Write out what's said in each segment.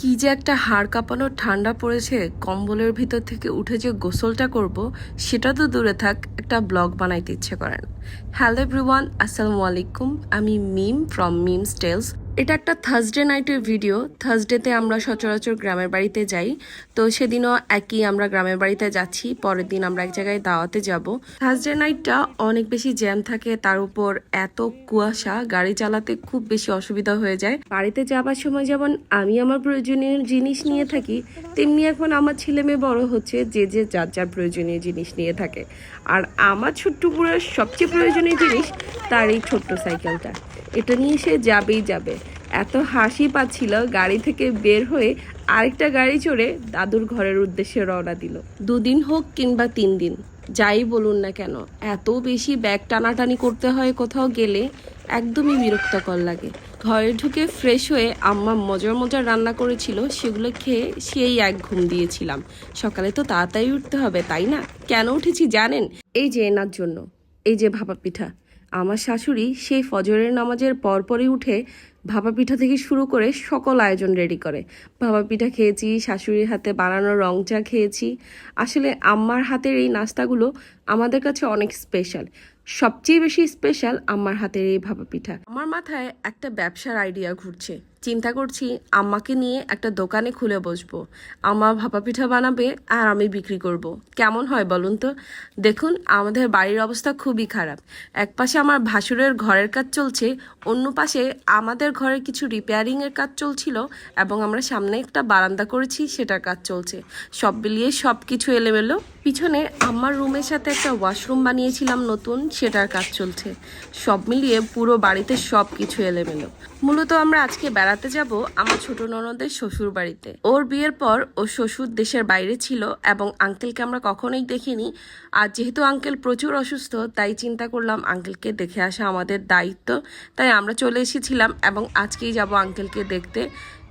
কি যে একটা হাড় কাঁপানো ঠান্ডা পড়েছে, কম্বলের ভিতর থেকে উঠে যে গোসলটা করব, সেটা তো দূরে থাক, একটা ব্লগ বানাইতে ইচ্ছে করেন। হ্যালো এভরিওয়ান আসসালামু আলাইকুম। আমি মিম ফ্রম মিম টেলস এটা একটা থার্সডে নাইটের ভিডিও থার্সডেতে আমরা সচরাচর গ্রামের বাড়িতে যাই। তো সেদিনও একই আমরা গ্রামের বাড়িতে যাচ্ছি। পরের দিন আমরা এক জায়গায় দাওয়াতে যাব। থার্সডে নাইটটা অনেক বেশি জ্যাম থাকে। তার উপর এত কুয়াশা, গাড়ি চালাতে খুব বেশি অসুবিধা হয়ে যায়। বাড়িতে যাবার সময় যেমন আমি আমার প্রয়োজনীয় জিনিস নিয়ে থাকি, তেমনি এখন আমার ছেলে মেয়ে বড় হচ্ছে, যে যে যার যার প্রয়োজনীয় জিনিস নিয়ে থাকে। আর আমার ছোট্ট বুড়ার সবচেয়ে প্রয়োজনীয় জিনিস তার এই ছোট্ট সাইকেলটা। এটা নিয়ে সে যাবেই যাবে। এত হাসি পাচ্ছিল, গাড়ি থেকে বের হয়ে আরেকটা গাড়ি চড়ে দাদুর ঘরের উদ্দেশ্যে রওনা দিল। দুদিন হোক কিংবা তিন দিন, যাই বলুন না কেন, এত বেশি ব্যাগ টানাটানি করতে হয় কোথাও গেলে একদমই বিরক্তকর লাগে। ঘরে ঢুকে ফ্রেশ হয়ে আম্মা মজার মজার রান্না করেছিল, সেগুলো খেয়ে সেই এক ঘুম দিয়েছিলাম। সকালে তো তাড়াতাড়ি উঠতে হবে, তাই না? কেন উঠেছি জানেন? এই যে এনার জন্য, এই যে ভাপা পিঠা। আমার শাশুড়ি সেই ফজরের নামাজের পরপরই উঠে ভাপা পিঠা থেকে শুরু করে সকল আয়োজন রেডি করে। ভাপা পিঠা খেয়েছি, শাশুড়ির হাতে বানানো রং চা খেয়েছি। আসলে আম্মার হাতের এই নাস্তাগুলো আমাদের কাছে অনেক স্পেশাল সবচেয়ে বেশি স্পেশাল আম্মার হাতের এই ভাপা পিঠা আমার মাথায় একটা ব্যবসার আইডিয়া ঘুরছে। চিন্তা করছি আম্মাকে নিয়ে একটা দোকানে খুলে বসবো। আম্মা ভাপা পিঠা বানাবে আর আমি বিক্রি করব। কেমন হয় বলুন তো? দেখুন, আমাদের বাড়ির অবস্থা খুবই খারাপ। এক পাশে আমার ভাসুরের ঘরের কাজ চলছে, অন্য পাশে আমাদের ঘরের কিছু রিপেয়ারিংয়ের কাজ চলছিল এবং আমরা সামনে একটা বারান্দা করেছি, সেটার কাজ চলছে। সব মিলিয়ে সব কিছু এলোমেলো। পিছনে আমার রুমের সাথে একটা ওয়াশরুম বানিয়েছিলাম নতুন, সেটার কাজ চলছে। সব মিলিয়ে পুরো বাড়িতে সব কিছু এলোমেলো। মূলত আমরা আজকে বেড়াতে যাব আমার ছোট ননদের শ্বশুর বাড়িতে ওর বিয়ের পর ও শ্বশুর দেশের বাইরে ছিল এবং আঙ্কেলকে আমরা কখনোই দেখিনি। আর যেহেতু আঙ্কেল প্রচুর অসুস্থ, তাই চিন্তা করলাম আঙ্কেলকে দেখে আসা আমাদের দায়িত্ব। তাই আমরা চলে এসেছিলাম এবং আজকেই যাব আঙ্কেলকে দেখতে।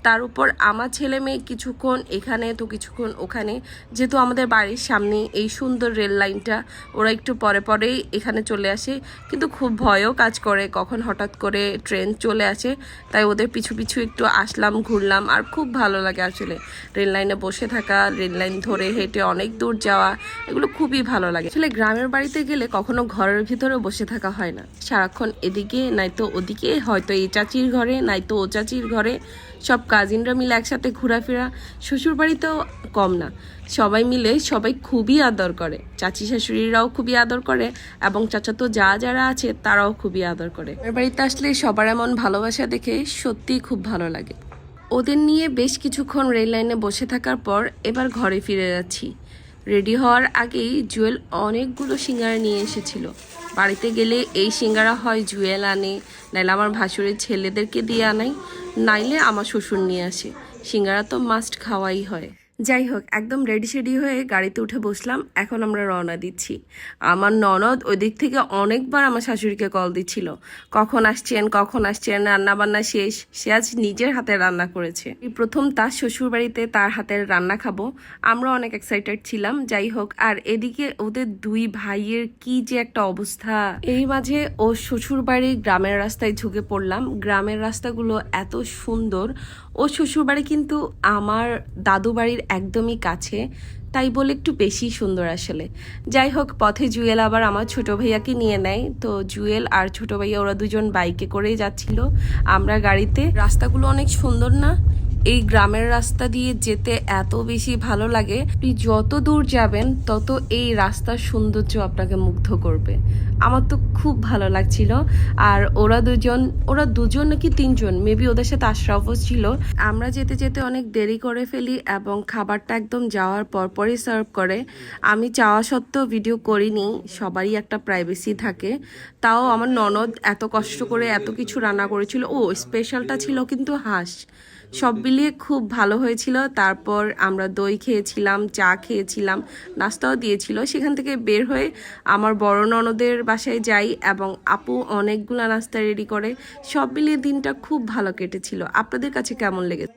তার উপর আমার ছেলে মেয়ে কিছুক্ষণ এখানে, তো কিছুক্ষণ ওখানে। যেহেতু আমাদের বাড়ির সামনে এই সুন্দর রেল লাইনটা, ওরা একটু পরে পরেই এখানে চলে আসে। কিন্তু খুব ভয়ও কাজ করে, কখন হঠাৎ করে ট্রেন চলে আসে। তাই ওদের পিছু পিছু একটু আসলাম, ঘুরলাম, আর খুব ভালো লাগে আসলে। রেল লাইনে বসে থাকা, রেল লাইন ধরে হেঁটে অনেক দূর যাওয়া, এগুলো খুবই ভালো লাগে। আসলে গ্রামের বাড়িতে গেলে কখনো ঘরের ভিতরে বসে থাকা হয় না। সারাক্ষণ এদিকে নয়তো ওদিকে, হয়তো এই চাচির ঘরে নয়তো ও চাচির ঘরে। সব কাজিনরা মিলে একসাথে ঘোরাফেরা শ্বশুর বাড়িতেও কম না। সবাই মিলে সবাই খুবই আদর করে। চাচি শাশুড়িরাও খুবই আদর করে এবং চাচাতো যা যারা আছে তারাও খুবই আদর করে। আমার বাড়িতে আসলে সবার এমন ভালোবাসা দেখে সত্যিই খুব ভালো লাগে। ওদের নিয়ে বেশ কিছুক্ষণ রেল লাইনে বসে থাকার পর এবার ঘরে ফিরে যাচ্ছি। রেডি হওয়ার আগেই জুয়েল অনেকগুলো সিঙ্গারা নিয়ে এসেছিল। বাড়িতে গেলে এই সিঙ্গারা হয় জুয়েল আনে, নাইলে আমার ভাসুরের ছেলেদেরকে দিয়ে আনাই। নাইলে আমার শ্বশুর নিয়ে আসে। সিঙ্গারা তো মাস্ট খাওয়াই হয়। যাই হোক একদম রেডি সেডি হয়ে গাড়িতে উঠে বসলাম। এখন আমরা রওনা দিচ্ছি। আমার ননদ ওই দিক থেকে অনেকবার আমার শাশুড়িকে কল দিচ্ছিল। কখন আসছেন কখন আসছেন রান্না বান্না শেষ? সে আজ নিজের হাতে রান্না করেছে। প্রথম তার শ্বশুর বাড়িতে তার হাতের রান্না খাব। আমরা অনেক এক্সাইটেড ছিলাম। যাই হোক আর এদিকে ওদের দুই ভাইয়ের কি যে একটা অবস্থা। এই মাঝে ও শ্বশুর বাড়ি গ্রামের রাস্তায় ঝুঁকে পড়লাম। গ্রামের রাস্তাগুলো এত সুন্দর। ও শ্বশুর বাড়ি কিন্তু আমার দাদু বাড়ির একদমই কাছে, তাই বলে একটু বেশি সুন্দর আসলে। যাই হোক, পথে জুয়েল আবার আমার ছোট ভাইয়াকে নিয়ে নেয়। তো জুয়েল আর ছোট ভাইয়া ওরা দুজন বাইকে করেই যাচ্ছিল আমরা গাড়িতে। রাস্তাগুলো অনেক সুন্দর না? এই গ্রামের রাস্তা দিয়ে যেতে এত বেশি ভালো লাগে। আপনি যত দূর যাবেন, তত এই রাস্তার সৌন্দর্য আপনাকে মুগ্ধ করবে। আমার তো খুব ভালো লাগছিল। আর ওরা দুজন ওরা দুজন নাকি তিনজন মেবি ওদের সাথে আশরাফও ছিল। আমরা যেতে যেতে অনেক দেরি করে ফেলি এবং খাবারটা একদম যাওয়ার পরপরই সার্ভ করে। আমি চাওয়া সত্ত্বেও ভিডিও করিনি, সবারই একটা প্রাইভেসি থাকে। তাও আমার ননদ এত কষ্ট করে এত কিছু রান্না করেছিল। ও স্পেশালটা ছিল কিন্তু হাঁস। সব মিলিয়ে খুব ভালো হয়েছিল। তারপর আমরা দই খেয়েছিলাম, চা খেয়েছিলাম, নাস্তাও দিয়েছিল। সেখান থেকে বের হয়ে আমার বড় ননদের বাসায় যাই এবং আপু অনেকগুলো নাস্তা রেডি করে। সব মিলিয়ে দিনটা খুব ভালো কেটেছিল। আপনাদের কাছে কেমন লেগেছে?